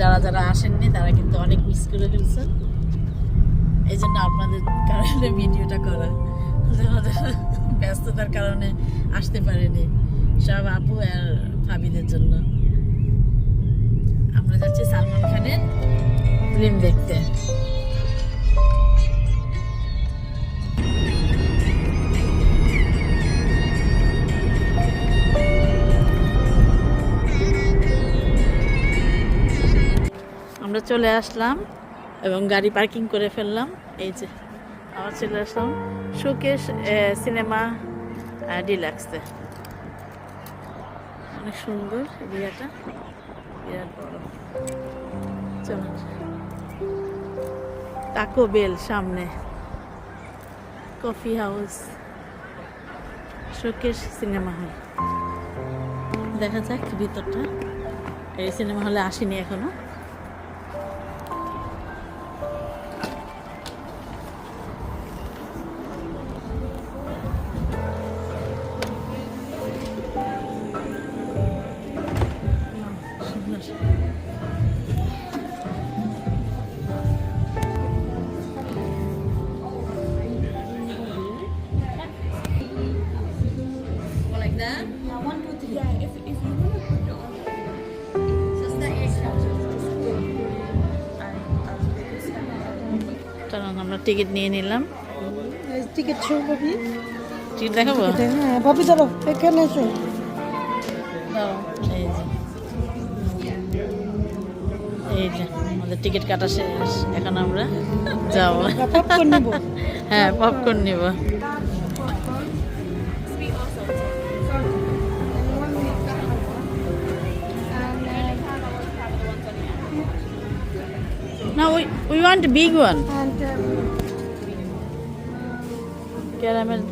যারা যারা আসেননি, তারা কিন্তু অনেক মিস করে ফেলছেন এই জন্য আপনাদের কারণে ভিডিওটা করা। ব্যস্ততার কারণে আসতে পারেনি। সব আপু আর ভাবিদের জন্য। আমরা যাচ্ছি সালমান খানের ফিল্ম দেখতে। চলে আসলাম এবং গাড়ি পার্কিং করে ফেললাম। এই যে আবার চলে আসলাম শোকেশ সিনেমা ডিলাক্সে। অনেক সুন্দর এরিয়াটা। বিরাট বড়। চলুন টাকো বেল সামনে। Coffee house showcase cinema hall. দেখা যাক ভিতরটা। এই সিনেমা হলে আসিনি এখনও। আমরা টিকিট নিয়ে নিলাম। টিকিট শো ববি টিকিট দেখাবো? হ্যাঁ ববি ধরো এখানে এসো। এই যে আমাদের টিকিট কাটা শেষ এখন আমরা যাব হ্যাঁ পপকর্ন নিব No, we, we want a big one. and um, Caramel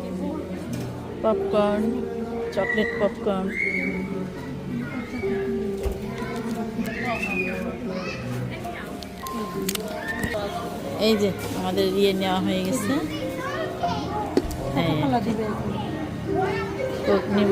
popcorn, chocolate popcorn. এই যে আমাদের ইয়ে নেওয়া হয়ে গেছে। হ্যাঁ। নিব।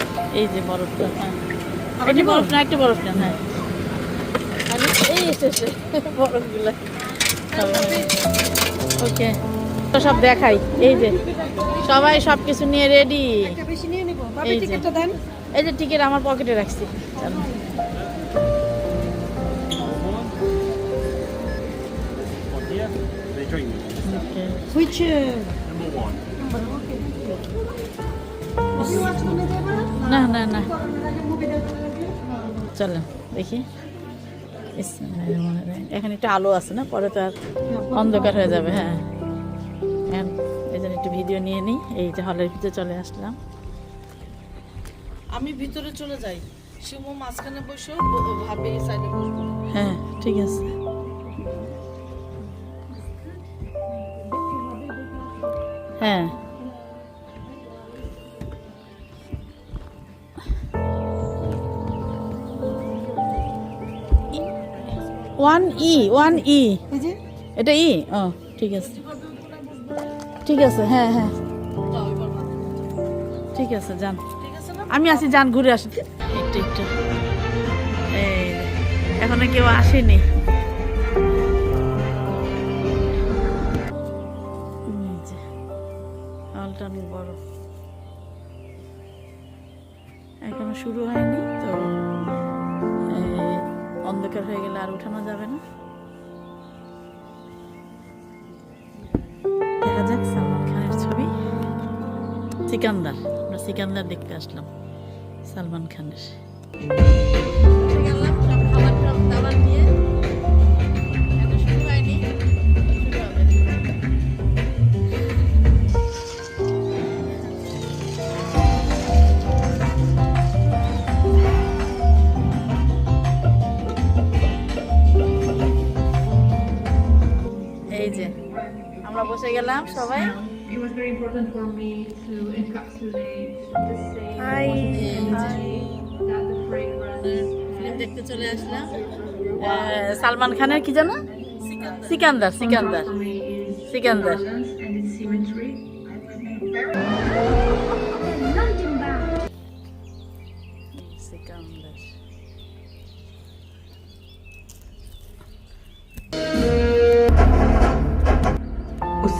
এই, যে বরফটা হ্যাঁ। এটি বরফ না একটা বরফ না হ্যাঁ। আমি এই এসেছে বরফগুলো ওকে সব দেখাই এই যে। সবাই সব কিছু নিয়ে রেডি একটা বেশি নিয়ে নিবো। ভাবি এই যে। টিকিটটা দেন। এই যে টিকিট আমার পকেটে রাখছি। They drink. Okay. Which Number one. না না না। চলো দেখি। এখানে একটু আলো আছে না? পরে তো আর অন্ধকার হয়ে যাবে হ্যাঁ। এই জন্য একটু ভিডিও নিয়ে নিই। এই যে হলের ভিতরে চলে আসলাম। আমি ভিতরে চলে যাই। শিমু মাঝখানে বসো ভাবে সাইডে বসবো। হ্যাঁ ঠিক আছে। হ্যাঁ। One E one E. এটা ই? ও ঠিক আছে। ঠিক আছে হ্যাঁ হ্যাঁ। ঠিক আছে যান। আমি আসি যান ঘুরে আসি। একটু একটু। এই এখনও কেউ আসেনি। এই হলটা অনেক বড়। এখনও শুরু হয়নি তো অন্ধকার হয়ে গেলে আর উঠানো যাবে না। দেখা যাক সালমান খানের ছবি। সিকান্দার, আমরা সিকান্দার দেখতে আসলাম সালমান খানের। That বসে গেলাম সবাই। দেখতে চলে আসলাম। সালমান খানের কি জানো? সিকান্দার সিকান্দার। সিকান্দার।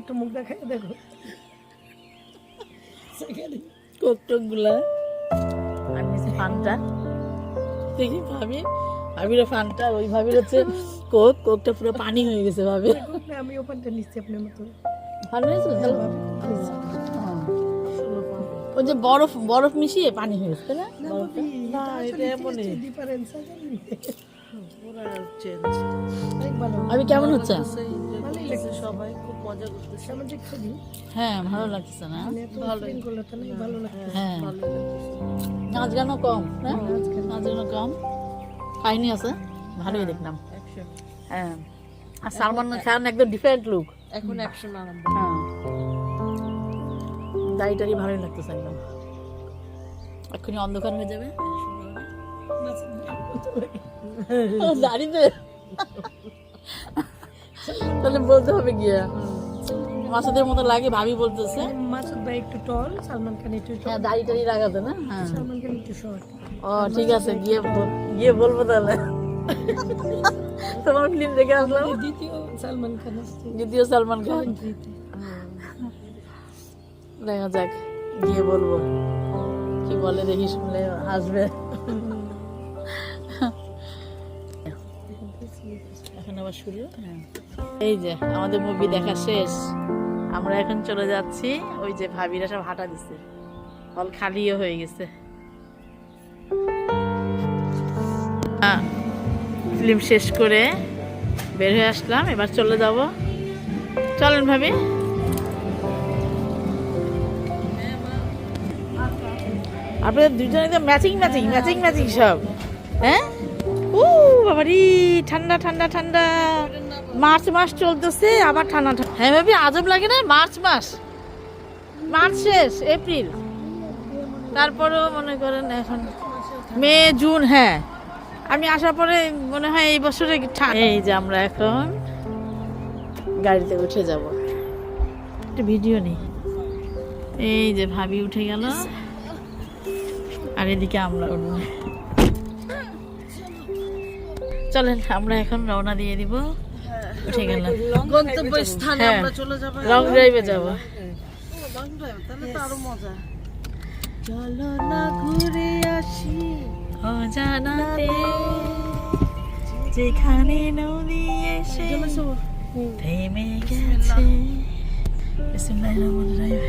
একটু মুখ দেখাই দেখো। আর নিচে ফানটা। দেখি ভাবি। ভাবির ফানটা ওই ভাবির হচ্ছে কোক কোকটা পুরো পানি হয়ে গেছে ভাবি। আমি ওখানটা নিচ্ছি আপনার মতো। ভালো হয়েছে? ওই যে বরফ বরফ মিশিয়ে পানি হয়েছে তাই না? এটা এমনই। ডিফারেন্স আমি কেমন হচ্ছে? সবাই। মজা করতেছে। হ্যাঁ ভালো লাগছে না? মানে তো না ভালো হ্যাঁ। নাচ গানও কম না? নাচ গানও কম। কাহিনী আছে? ভালোই দেখলাম। হ্যাঁ। আর সালমান খান একদম ডিফারেন্ট লুক এখন অ্যাকশন আরম্ভ। হ্যাঁ। দাড়ি টাড়ি ভালোই লাগতেছে একদম। এক্ষুনি অন্ধকার হয়ে যাবে। দাড়িতে তাহলে বলতে হবে গিয়ে। মাসাদের মতো লাগে ভাবি বলতেছে। মাসুদ ভাই একটু টল সালমান খান একটু হ্যাঁ দাড়ি টাড়ি লাগাতে না? হ্যাঁ। সালমান খান একটু শর্ট ও ঠিক আছে গিয়ে গিয়ে বলব তাহলে। তোমার ফিল্ম দেখে আসলাম। দ্বিতীয় সালমান খান দ্বিতীয় সালমান খান। দেখা যাক গিয়ে বলব। কি বলে দেখি শুনলে হাসবে। এখন আবার শুরু। এই যে আমাদের মুভি দেখা শেষ। আমরা এখন চলে যাচ্ছি, ওই যে ভাবিরা সব হাঁটা দিচ্ছে হল খালিও হয়ে গেছে। ফিল্ম শেষ করে বের হয়ে আসলাম, এবার চলে যাব। চলেন ভাবি। আপনাদের দুজনে তো ম্যাচিং ম্যাচিং ম্যাচিং ম্যাচিং সব। হ্যাঁ? ও বাবারি, ঠান্ডা ঠান্ডা ঠান্ডা। মার্চ মাস চলতেছে, আবার ঠান্ডা ঠান্ডা হ্যাঁ ভাবি, আজব লাগে না? মার্চ মাস। মার্চ শেষ, এপ্রিল। তারপরেও মনে করেন এখন মে, জুন হ্যাঁ। আমি আসার পরে মনে হয় এই বছরে এই যে আমরা এখন গাড়িতে উঠে যাব। একটা ভিডিও নেই। এই যে ভাবি উঠে গেল। আর এদিকে আমরা উঠবো। চলেন, আমরা এখন রওনা দিয়ে দিব। উঠে গেলাম গন্তব্য স্থানে হ্যাঁ। আমরা চলে যাব। লং ড্রাইভে যাব। লং ড্রাইভ তাহলে তো আরও মজা। চলো না ঘুরে আসি অজানাতে। যেখানে নদী এসে থেমে গেছে। বিসমিল্লাহির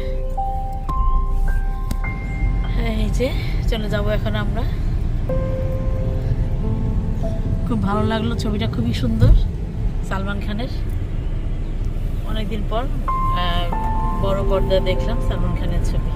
এই যে চলে যাব এখন আমরা। খুব ভালো লাগল ছবিটা খুবই সুন্দর। সালমান খানের। অনেকদিন পর বড় পর্দা দেখলাম সালমান খানের ছবি।